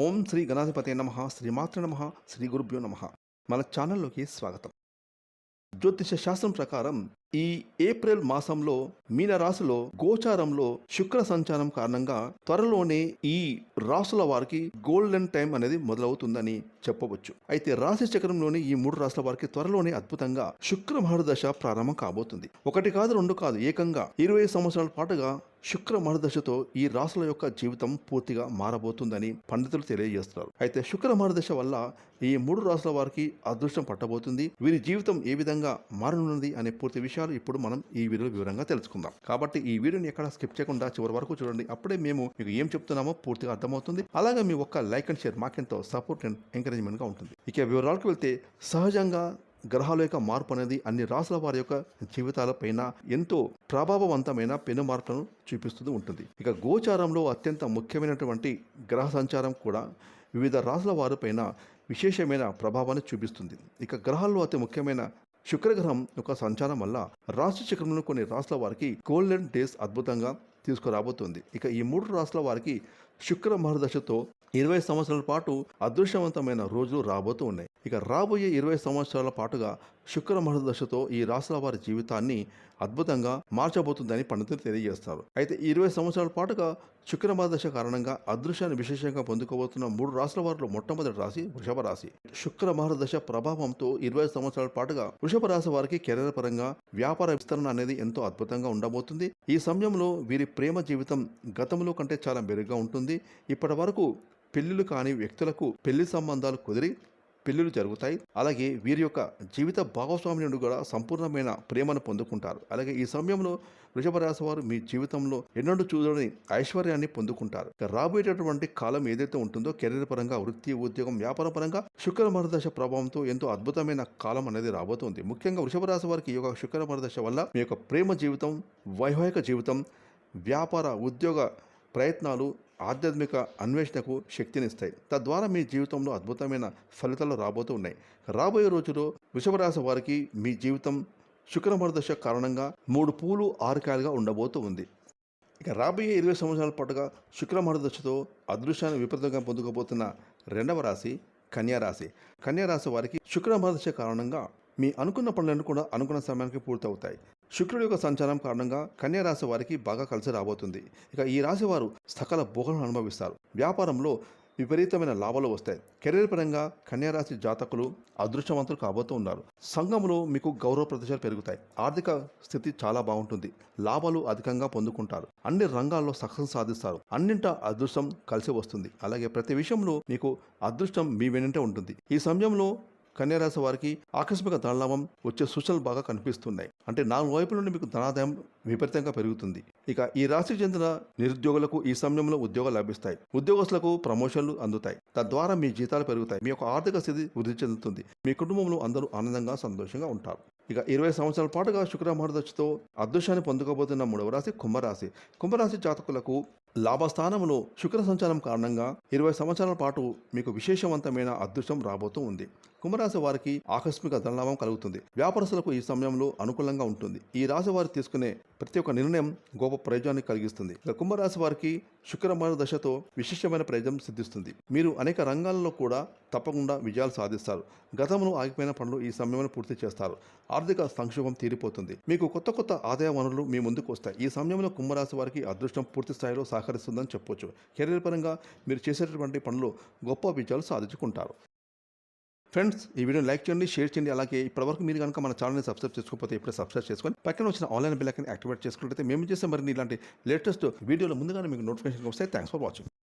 ఓం శ్రీ గణాధిపతి నమ శ్రీమాత్ర నమ శ్రీ గురుభ్యో నమ. మన ఛానల్లోకి స్వాగతం. జ్యోతిష శాస్త్రం ప్రకారం ఈ ఏప్రిల్ మాసంలో మీనరాశిలో గోచారంలో శుక్ర సంచారం కారణంగా త్వరలోనే ఈ రాసుల వారికి గోల్డెన్ టైం అనేది మొదలవుతుందని చెప్పవచ్చు. అయితే రాశి చక్రంలోని ఈ మూడు రాసుల వారికి త్వరలోనే అద్భుతంగా శుక్ర మహర్దశ ప్రారంభం కాబోతుంది. ఒకటి కాదు రెండు కాదు ఏకంగా ఇరవై సంవత్సరాల పాటుగా శుక్ర మహర్దశతో ఈ రాసుల యొక్క జీవితం పూర్తిగా మారబోతుందని పండితులు తెలియజేస్తున్నారు. అయితే శుక్ర మహర్దశ వల్ల ఈ మూడు రాసుల వారికి అదృష్టం పట్టబోతుంది. వీరి జీవితం ఏ విధంగా మారనున్నది అనే పూర్తి విషయం విషయాలు ఇప్పుడు మనం ఈ వీడియోలో వివరంగా తెలుసుకుందాం. కాబట్టి ఈ వీడియోని ఎక్కడ స్కిప్ చేయకుండా చివరి వరకు చూడండి. అప్పుడే మేము మీకు ఏం చెప్తున్నామో పూర్తిగా అర్థమవుతుంది. అలాగే మీ ఒక్క లైక్ అండ్ షేర్ మాకెంతో సపోర్ట్ అండ్ ఎంకరేజ్మెంట్గా ఉంటుంది. ఇక వివరాలకు వెళ్తే సహజంగా గ్రహాల యొక్క మార్పు అనేది అన్ని రాసుల వారి యొక్క జీవితాలపైన ఎంతో ప్రభావవంతమైన పెను మార్పులను చూపిస్తూ ఉంటుంది. ఇక గోచారంలో అత్యంత ముఖ్యమైనటువంటి గ్రహ సంచారం కూడా వివిధ రాసుల వారిపైన విశేషమైన ప్రభావాన్ని చూపిస్తుంది. ఇక గ్రహాల్లో అతి ముఖ్యమైన శుక్రగ్రహం యొక్క సంచారం వల్ల రాశి చక్రంలో కొన్ని రాసుల వారికి గోల్డెన్ డేస్ అద్భుతంగా తీసుకురాబోతుంది. ఇక ఈ మూడు రాసుల వారికి శుక్ర మహర్దశతో ఇరవై సంవత్సరాల పాటు అదృశ్యవంతమైన రోజులు రాబోతూ ఉన్నాయి. ఇక రాబోయే ఇరవై సంవత్సరాల పాటుగా శుక్ర మహర్దశతో ఈ రాసుల వారి జీవితాన్ని అద్భుతంగా మార్చబోతుందని పండితులు తెలియజేస్తారు. అయితే ఇరవై సంవత్సరాల పాటుగా శుక్ర మహదశ కారణంగా అదృశ్యాన్ని విశేషంగా పొందుకోబోతున్న మూడు రాసుల వారిలో మొట్టమొదటి రాశి వృషభ రాశి. శుక్ర మహదశ ప్రభావంతో ఇరవై సంవత్సరాల పాటుగా వృషభ రాశి వారికి కెరీర్ పరంగా వ్యాపార విస్తరణ అనేది ఎంతో అద్భుతంగా ఉండబోతుంది. ఈ సమయంలో వీరి ప్రేమ జీవితం గతంలో కంటే చాలా మెరుగ్గా ఉంటుంది. ఇప్పటి వరకు పెళ్ళిలు కాని వ్యక్తులకు పెళ్ళి సంబంధాలు కుదిరి పెళ్ళిళ్ళు జరుగుతాయి. అలాగే వీరి యొక్క జీవిత భాగస్వామి నుండి కూడా సంపూర్ణమైన ప్రేమను పొందుకుంటారు. అలాగే ఈ సమయంలో వృషభ రాశి వారు మీ జీవితంలో ఎన్నడూ చూడని ఐశ్వర్యాన్ని పొందుకుంటారు. రాబోయేటటువంటి కాలం ఏదైతే ఉంటుందో కెరీర్ పరంగా వృత్తి ఉద్యోగం వ్యాపార పరంగా శుక్ర మరదశ ప్రభావంతో ఎంతో అద్భుతమైన కాలం అనేది రాబోతుంది. ముఖ్యంగా వృషభ రాశి వారికి ఈ యొక్క శుక్ర మరదశ వల్ల మీ యొక్క ప్రేమ జీవితం వైవాహిక జీవితం వ్యాపార ఉద్యోగ ప్రయత్నాలు ఆధ్యాత్మిక అన్వేషణకు శక్తినిస్తాయి. తద్వారా మీ జీవితంలో అద్భుతమైన ఫలితాలు రాబోతూ ఉన్నాయి. రాబోయే రోజులో వృషభరాశి వారికి మీ జీవితం శుక్రమర్దశ కారణంగా మూడు పూలు ఆరుకాయలుగా ఉండబోతూ ఉంది. ఇక రాబోయే ఇరవై సంవత్సరాల పాటుగా శుక్రమర్దశతో అదృశ్యాన్ని విపరీతంగా పొందుకోబోతున్న రెండవ రాశి కన్యారాశి కన్యారాశి వారికి శుక్రమర్దశ కారణంగా మీ అనుకున్న పనులను కూడా అనుకున్న సమయానికి పూర్తవుతాయి. శుక్రుడి యొక్క సంచారం కారణంగా కన్యా రాశి వారికి బాగా కలిసి రాబోతుంది. ఇక ఈ రాశి వారు సకల భోగలను అనుభవిస్తారు. వ్యాపారంలో విపరీతమైన లాభాలు వస్తాయి. కెరీర్ పరంగా కన్యారాశి జాతకులు అదృష్టవంతులు కాబోతూ ఉన్నారు. సంఘంలో మీకు గౌరవ ప్రదేశాలు పెరుగుతాయి. ఆర్థిక స్థితి చాలా బాగుంటుంది. లాభాలు అధికంగా పొందుకుంటారు. అన్ని రంగాల్లో సక్సెస్ సాధిస్తారు. అన్నింట అదృష్టం కలిసి వస్తుంది. అలాగే ప్రతి విషయంలో మీకు అదృష్టం మీ వెనంటే ఉంటుంది. ఈ సమయంలో కన్యారాశి వారికి ఆకస్మిక ధనలాభం వచ్చే సూచనలు బాగా కనిపిస్తున్నాయి. అంటే నాలుగు వైపుల నుండి మీకు ధనాదాయం విపరీతంగా పెరుగుతుంది. ఇక ఈ రాశికి చెందిన నిరుద్యోగులకు ఈ సమయంలో ఉద్యోగాలు లభిస్తాయి. ఉద్యోగస్తులకు ప్రమోషన్లు అందుతాయి. తద్వారా మీ జీతాలు పెరుగుతాయి. మీ యొక్క ఆర్థిక స్థితి వృద్ధి చెందుతుంది. మీ కుటుంబంలో అందరూ ఆనందంగా సంతోషంగా ఉంటారు. ఇక ఇరవై సంవత్సరాల పాటుగా శుక్ర మహర్దశతో అదృశ్యాన్ని పొందుకోబోతున్న మూడవ రాశి కుంభరాశి. కుంభరాశి జాతకులకు లాభస్థానంలో శుక్ర సంచారం కారణంగా ఇరవై సంవత్సరాల పాటు మీకు విశేషవంతమైన అదృష్టం రాబోతూ ఉంది. కుంభరాశి వారికి ఆకస్మిక ధనలాభం కలుగుతుంది. వ్యాపారస్తులకు ఈ సమయంలో అనుకూలంగా ఉంటుంది. ఈ రాశి వారు తీసుకునే ప్రతి ఒక్క నిర్ణయం గొప్ప ప్రయోజనాన్ని కలిగిస్తుంది. కుంభరాశి వారికి శుక్రమాన దశతో విశిష్టమైన ప్రయోజనం సిద్ధిస్తుంది. మీరు అనేక రంగాల్లో కూడా తప్పకుండా విజయాలు సాధిస్తారు. గతంలో ఆగిపోయిన పనులు ఈ సమయంలో పూర్తి చేస్తారు. ఆర్థిక సంక్షోభం తీరిపోతుంది. మీకు కొత్త కొత్త ఆదాయ వనరులు మీ ముందుకు వస్తాయి. ఈ సమయంలో కుంభరాశి వారికి అదృష్టం పూర్తి స్థాయిలో సహకరిస్తుందని చెప్పొచ్చు. కెరీర్ పరంగా మీరు చేసేటటువంటి పనులు గొప్ప విజయాలు సాధించుకుంటారు. ఫ్రెండ్స్ ఈ వీడియోని లైక్ చేయండి షేర్ చేయండి. అలాగే ఇప్పటివరకు మీరు కనుక మన ఛానల్ని సబ్స్క్రైబ్ చేసుకోకపోతే ఇప్పుడే సబ్స్క్రైబ్ చేసుకొని పక్కన వచ్చిన ఆన్లైన్ బిల్ యాక్టివేట్ చేసుకుంటే మేము చేసే మరిన్ని ఇలాంటి లేటెస్ట్ వీడియోలు ముందుగానే మీకు నోటిఫికేషన్ వస్తాయి. Thanks for watching